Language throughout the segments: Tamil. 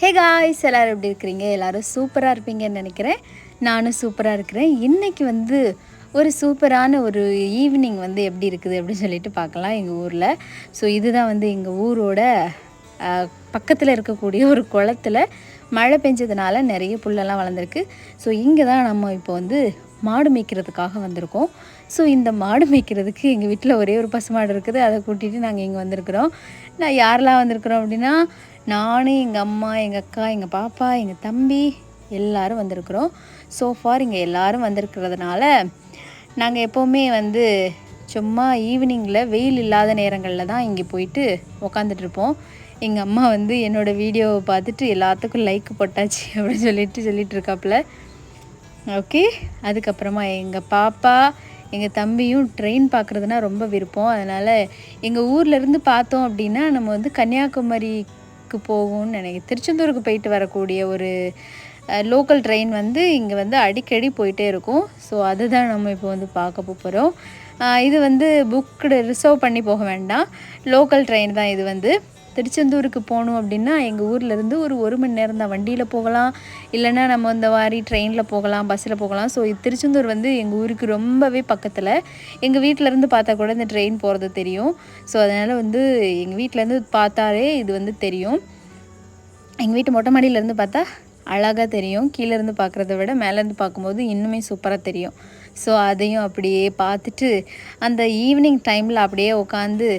ஹே காய்ஸ் எல்லோரும் எப்படி இருக்கிறீங்க? எல்லோரும் சூப்பராக இருப்பீங்கன்னு நினைக்கிறேன். நானும் சூப்பராக இருக்கிறேன். இன்றைக்கி வந்து ஒரு சூப்பரான ஒரு ஈவினிங் வந்து எப்படி இருக்குது அப்படின்னு சொல்லிட்டு பார்க்கலாம் எங்கள் ஊரில். ஸோ இதுதான் வந்து எங்கள் ஊரோட பக்கத்தில் இருக்கக்கூடிய ஒரு குளத்தில் மழை பெஞ்சதுனால நிறைய புல்லெல்லாம் வளர்ந்துருக்கு. ஸோ இங்கே தான் நம்ம இப்போ வந்து மாடு மேய்க்கிறதுக்காக வந்திருக்கோம். ஸோ இந்த மாடு மேய்க்கிறதுக்கு எங்கள் வீட்டில் ஒரே ஒரு பசு மாடு இருக்குது. அதை கூட்டிகிட்டு நாங்கள் இங்கே வந்திருக்கிறோம். நான் யாரெல்லாம் வந்திருக்கிறோம் அப்படின்னா நான் எங்கள் அம்மா எங்கள் அக்கா எங்கள் பாப்பா எங்கள் தம்பி எல்லோரும் வந்திருக்கிறோம். ஸோ ஃபார் இங்கே எல்லோரும் வந்திருக்கிறதுனால நாங்கள் எப்போவுமே வந்து சும்மா ஈவினிங்கில் வெயில் இல்லாத நேரங்களில் தான் இங்கே போயிட்டு உக்காந்துட்ருப்போம் எங்கள் அம்மா வந்து என்னோடய வீடியோவை பார்த்துட்டு எல்லாத்துக்கும் லைக் போட்டாச்சு அப்படின்னு சொல்லிட்டு சொல்லிகிட்டு இருக்காப்புல ஓகே அதுக்கப்புறமா எங்கள் பாப்பா எங்கள் தம்பியும் ட்ரெயின் பார்க்குறதுனா ரொம்ப விருப்பம். அதனால் எங்கள் ஊர்லேருந்து பார்த்தோம் அப்படின்னா நம்ம வந்து கன்னியாகுமரி கன்னியாகுமரிக்கு போகும்னு நினைக்கிறேன். திருச்செந்தூருக்கு போயிட்டு வரக்கூடிய ஒரு லோக்கல் ட்ரெயின் வந்து இங்கே வந்து அடிக்கடி போயிட்டே இருக்கும். ஸோ அதுதான் நம்ம இப்போ வந்து பார்க்க போகிறோம் இது வந்து புக்கடு ரிசர்வ் பண்ணி போக வேண்டாம். லோக்கல் ட்ரெயின் தான் இது வந்து. திருச்செந்தூருக்கு போகணும் அப்படின்னா எங்கள் ஊர்லேருந்து ஒரு ஒரு மணி நேரம் தான். வண்டியில் போகலாம். இல்லைன்னா நம்ம இந்த மாதிரி ட்ரெயினில் போகலாம் பஸ்ஸில் போகலாம். ஸோ திருச்செந்தூர் வந்து எங்கள் ஊருக்கு ரொம்பவே பக்கத்தில். எங்கள் வீட்டிலேருந்து பார்த்தா கூட இந்த ட்ரெயின் போகிறது தெரியும். ஸோ அதனால் வந்து எங்கள் வீட்டிலேருந்து பார்த்தாலே இது வந்து தெரியும். எங்கள் வீட்டு மொட்டை மாடியிலேருந்து பார்த்தா அழகாக தெரியும். கீழேருந்து பார்க்குறத விட மேலேருந்து பார்க்கும்போது இன்னுமே சூப்பராக தெரியும். ஸோ அதையும் அப்படியே பார்த்துட்டு அந்த ஈவினிங் டைமில் அப்படியே உட்காந்து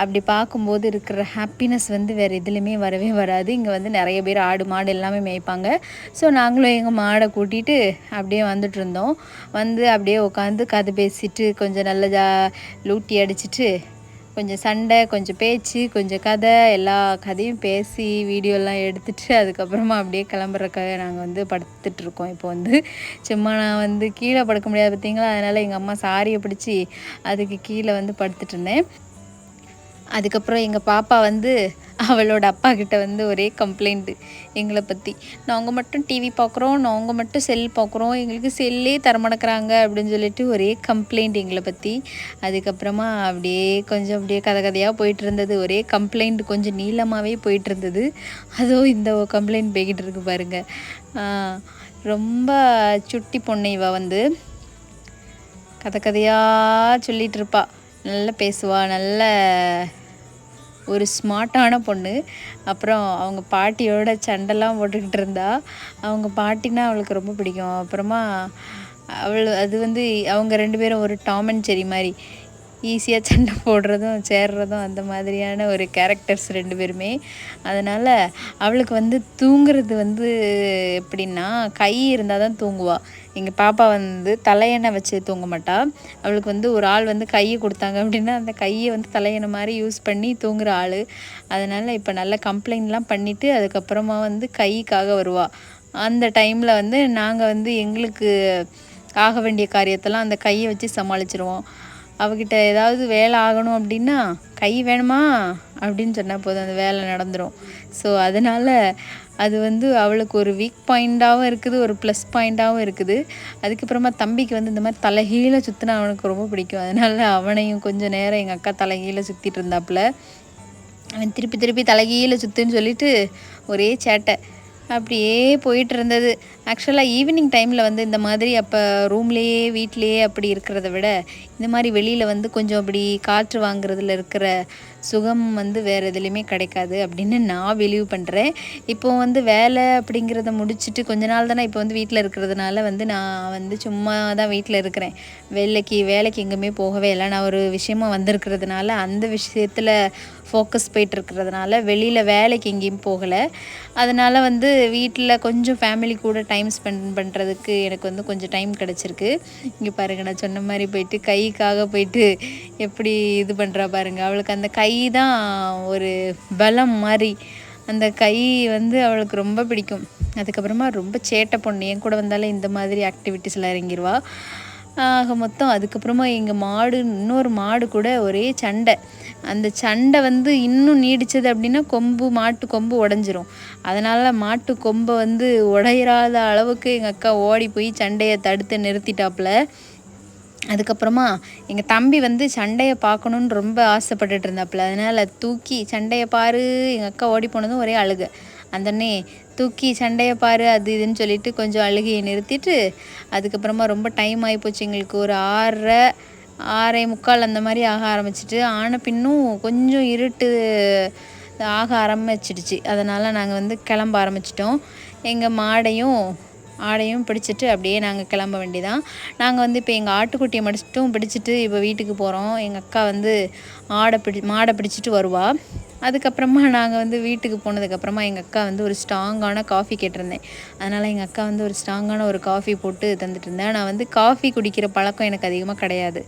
அப்படி பார்க்கும்போது இருக்கிற ஹாப்பினஸ் வந்து வேறு எதுலேயுமே வரவே வராது. இங்கே வந்து நிறைய பேர் ஆடு மாடு எல்லாமே மேய்ப்பாங்க. ஸோ நாங்களும் எங்கள் மாடை கூட்டிகிட்டு அப்படியே வந்துட்டு இருந்தோம். வந்து அப்படியே உட்காந்து கதை பேசிட்டு கொஞ்சம் நல்ல ஜா லூட்டி அடிச்சிட்டு கொஞ்சம் சண்டை கொஞ்சம் பேச்சு கொஞ்சம் கதை எல்லா கதையும் பேசி வீடியோலாம் எடுத்துகிட்டு அதுக்கப்புறமா அப்படியே கிளம்புறக்காக நாங்கள் வந்து படுத்துட்ருக்கோம் இப்போ வந்து சும்மா நான் வந்து கீழே படுக்க முடியாது பார்த்தீங்களா அதனால் எங்கள் அம்மா சாரியை பிடிச்சி அதுக்கு கீழே வந்து படுத்துட்டு இருந்தேன். அதுக்கப்புறம் எங்கள் பாப்பா வந்து அவளோட அப்பா கிட்ட வந்து ஒரே கம்ப்ளைண்ட்டு எங்களை பற்றி நாங்கள் மட்டும் டிவி பார்க்குறோம் நாங்கள் மட்டும் செல் பார்க்குறோம் எங்களுக்கு செல்லே தரமணக்கிறாங்க அப்படின்னு சொல்லிட்டு ஒரே கம்ப்ளைண்ட் எங்களை பற்றி அதுக்கப்புறமா அப்படியே கொஞ்சம் அப்படியே கதை கதையாக போயிட்டு இருந்தது. ஒரே கம்ப்ளைண்ட் கொஞ்சம் நீளமாகவே போயிட்டு இருந்தது. அதுவும் இந்த கம்ப்ளைண்ட் போய்கிட்டு இருக்கு பாருங்கள் ரொம்ப சுட்டி பொண்ணு இவ வந்து. கதை கதையாக சொல்லிகிட்டு இருப்பா. நல்லா பேசுவாள் நல்ல ஒரு ஸ்மார்ட்டான பொண்ணு. அப்புறம் அவங்க பாட்டியோட சண்டெல்லாம் போட்டுக்கிட்டு இருந்தா அவங்க பாட்டினா அவளுக்கு ரொம்ப பிடிக்கும். அப்புறமா அவள் அது வந்து அவங்க ரெண்டு பேரும் ஒரு டாம் அண்ட் செரி மாதிரி. ஈஸியாக சண்டை போடுறதும் சேர்றதும் அந்த மாதிரியான ஒரு கேரக்டர்ஸ் ரெண்டு பேருமே. அதனால் அவளுக்கு வந்து தூங்குறது வந்து எப்படின்னா கை இருந்தால் தான் தூங்குவாள் எங்கள் பாப்பா வந்து தலையணை வச்சு தூங்க மாட்டா. அவளுக்கு வந்து ஒரு ஆள் வந்து கையை கொடுத்தாங்க அப்படின்னா அந்த கையை வந்து தலையணை மாதிரி யூஸ் பண்ணி தூங்குற ஆள். அதனால் இப்போ நல்ல கம்ப்ளைண்ட்லாம் பண்ணிவிட்டு அதுக்கப்புறமா வந்து கைக்காக வருவாள் அந்த டைமில் வந்து நாங்கள் வந்து எங்களுக்கு ஆக வேண்டிய காரியத்தெல்லாம் அந்த கையை வச்சு சமாளிச்சிருவோம். அவகிட்ட ஏதாவது வேலை ஆகணும் அப்படின்னா கை வேணுமா? அப்படின்னு சொன்னால் போதும் அந்த வேலை நடந்துடும் ஸோ அதனால் அது வந்து அவளுக்கு ஒரு வீக் பாயிண்ட்டாகவும் இருக்குது ஒரு ப்ளஸ் பாயிண்ட்டாகவும் இருக்குது. அதுக்கப்புறமா தம்பிக்கு வந்து இந்த மாதிரி தலைகீழ சுற்றினா அவனுக்கு ரொம்ப பிடிக்கும். அதனால் அவனையும் கொஞ்சம் நேரம் எங்கள் அக்கா தலைகீழ சுற்றிட்டு இருந்தாப்புல அவன் திருப்பி திருப்பி தலைகீழ சுற்றுன்னு சொல்லிட்டு ஒரே சேட்டை. அப்படியே போயிட்டு இருந்தது. ஆக்சுவலாக ஈவினிங் டைமில் வந்து இந்த மாதிரி அப்போ ரூம்லேயே வீட்லேயே அப்படி இருக்கிறத விட இந்த மாதிரி வெளியில் வந்து கொஞ்சம் அப்படி காற்று வாங்குறதுல இருக்கிற சுகம் வந்து வேறு எதுலேயுமே கிடைக்காது அப்படின்னு நான் வெளிவு பண்ணுறேன் இப்போது வந்து வேலை அப்படிங்கிறத முடிச்சுட்டு கொஞ்ச நாள் தானே இப்போ வந்து வீட்டில் இருக்கிறதுனால வந்து நான் வந்து சும்மா தான் வீட்டில் இருக்கிறேன். வேலைக்கு வேலைக்கு எங்கேயுமே போகவே இல்லை. நான் ஒரு விஷயமா வந்திருக்கிறதுனால அந்த விஷயத்தில் ஃபோக்கஸ் போயிட்டு இருக்கிறதுனால வெளியில் வேலைக்கு எங்கேயும் போகலை. அதனால் வந்து வீட்டில் கொஞ்சம் ஃபேமிலி கூட டைம் ஸ்பெண்ட் பண்ணுறதுக்கு எனக்கு வந்து கொஞ்சம் டைம் கிடச்சிருக்கு. இங்கே பாருங்கள் நான் சொன்ன மாதிரி போயிட்டு கை கைக்காக போயிட்டு எப்படி இது பண்ணுறா பாருங்கள் அவளுக்கு அந்த கை தான் ஒரு பலம் மாதிரி. அந்த கை வந்து அவளுக்கு ரொம்ப பிடிக்கும். அதுக்கப்புறமா ரொம்ப சேட்டை பொண்ணு. என் கூட வந்தாலும் இந்த மாதிரி ஆக்டிவிட்டீஸில் இறங்கிடுவா ஆக மொத்தம் அதுக்கப்புறமா எங்கள் மாடு இன்னொரு மாடு கூட ஒரே சண்டை. அந்த சண்டை வந்து இன்னும் நீடிச்சது அப்படின்னா கொம்பு மாட்டு கொம்பு உடஞ்சிரும். அதனால் மாட்டு கொம்பை வந்து உடையிறாத அளவுக்கு எங்கள் அக்கா ஓடி போய் சண்டையை தடுத்து நிறுத்திட்டாப்புல. அதுக்கப்புறமா எங்கள் தம்பி வந்து சண்டையை பார்க்கணுன்னு ரொம்ப ஆசைப்பட்டுட்டு இருந்தாப்புல. அதனால் தூக்கி சண்டையை பாரு எங்கள் அக்கா ஓடி போனதும் ஒரே அழுகு. அந்தனே தூக்கி சண்டையை பாரு அது இதுன்னு சொல்லிட்டு கொஞ்சம் அழுகையை நிறுத்திட்டு அதுக்கப்புறமா ரொம்ப டைம் ஆகிப்போச்சு எங்களுக்கு. ஒரு ஆறரை ஆறரை முக்கால் அந்த மாதிரி ஆக ஆரம்பிச்சிட்டு ஆன பின்னும் கொஞ்சம் இருட்டு ஆக ஆரம்பிச்சிடுச்சு. அதனால் நாங்கள் வந்து கிளம்ப ஆரம்பிச்சிட்டோம். எங்கள் மாடையும் ஆடையும் பிடிச்சிட்டு அப்படியே நாங்கள் கிளம்ப வேண்டியதான் நாங்கள் வந்து இப்போ எங்கள் ஆட்டுக்குட்டியை மடிச்சிட்டும் பிடிச்சிட்டு இப்போ வீட்டுக்கு போகிறோம் எங்கள் அக்கா வந்து ஆடை பிடி மாடை பிடிச்சிட்டு வருவாள் அதுக்கப்புறமா நாங்கள் வந்து வீட்டுக்கு போனதுக்கப்புறமா எங்கள் அக்கா வந்து ஒரு ஸ்ட்ராங்கான காஃபி கேட்டிருந்தேன். அதனால் எங்கள் அக்கா வந்து ஒரு ஸ்ட்ராங்கான ஒரு காஃபி போட்டு தந்துட்டு இருந்தேன். நான் வந்து காஃபி குடிக்கிற பழக்கம் எனக்கு அதிகமாக கிடையாது.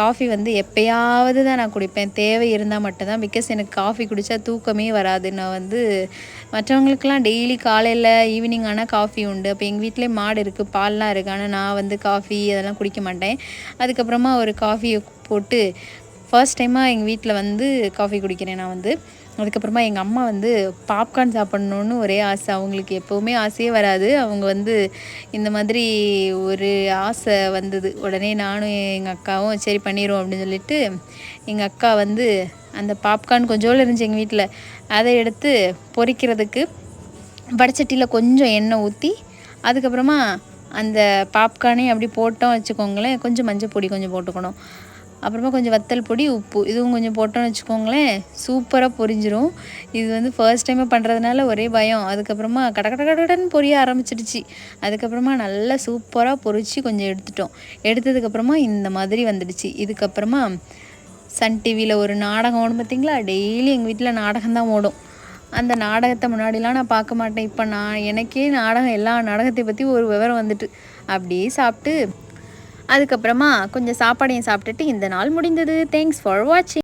காஃபி வந்து எப்போயாவது தான் நான் குடிப்பேன். தேவை இருந்தால் மட்டும்தான். பிகாஸ் எனக்கு காஃபி குடித்தா தூக்கமே வராது. நான் வந்து மற்றவங்களுக்கெல்லாம் டெய்லி காலையில் ஈவினிங் ஆனால் காஃபி உண்டு. அப்போ எங்கள் வீட்டிலே மாடு இருக்குது பால்லாம் இருக்குது ஆனால் நான் வந்து காஃபி அதெல்லாம் குடிக்க மாட்டேன். அதுக்கப்புறமா ஒரு காஃபியை போட்டு ஃபர்ஸ்ட் டைமாக எங்கள் வீட்டில் வந்து காஃபி குடிக்கிறேன் நான் வந்து. அதுக்கப்புறமா எங்கள் அம்மா வந்து பாப்கார்ன் சாப்பிட்ணுன்னு ஒரே ஆசை. அவங்களுக்கு எப்போவுமே ஆசையே வராது. அவங்க வந்து இந்த மாதிரி ஒரு ஆசை வந்தது. உடனே நானும் எங்கள் அக்காவும் சரி பண்ணிடுவோம் அப்படின்னு சொல்லிட்டு எங்கள் அக்கா வந்து அந்த பாப்கார்ன் கொஞ்சோண்டு இருந்துச்சு எங்கள் வீட்டில் அதை எடுத்து பொரிக்கிறதுக்கு வடச்சட்டியில் கொஞ்சம் எண்ணெய் ஊற்றி அதுக்கப்புறமா அந்த பாப்கார்னையும் அப்படி போட்டோம் வச்சுக்கோங்களேன் கொஞ்சம் மஞ்சள் பொடி கொஞ்சம் போட்டுக்கணும். அப்புறமா கொஞ்சம் வத்தல் பொடி உப்பு. இதுவும் கொஞ்சம் போட்டோன்னு வச்சுக்கோங்களேன். சூப்பராக பொரிஞ்சிரும். இது வந்து ஃபர்ஸ்ட் டைமே பண்ணுறதுனால ஒரே பயம். அதுக்கப்புறமா கட கட கடன்னு பொரிய ஆரம்பிச்சிடுச்சு. அதுக்கப்புறமா நல்லா சூப்பராக பொரித்து கொஞ்சம் எடுத்துட்டோம். எடுத்ததுக்கப்புறமா இந்த மாதிரி வந்துடுச்சு. இதுக்கப்புறமா சன் டிவியில் ஒரு நாடகம் ஓடும் பார்த்தீங்களா டெய்லி எங்கள் வீட்டில் நாடகம் தான் ஓடும். அந்த நாடகத்தை முன்னாடிலாம் நான் பார்க்க மாட்டேன். இப்போ நான் எனக்கே நாடகம் எல்லா நாடகத்தை பற்றி ஒரு விவரம் வந்துட்டு அப்படியே சாப்பிட்டு அதுக்கப்புறமா கொஞ்சம் சாப்பாடையும் சாப்பிட்டுட்டு இந்த நாள் முடிந்தது. தேங்க்ஸ் ஃபார் வாட்சிங்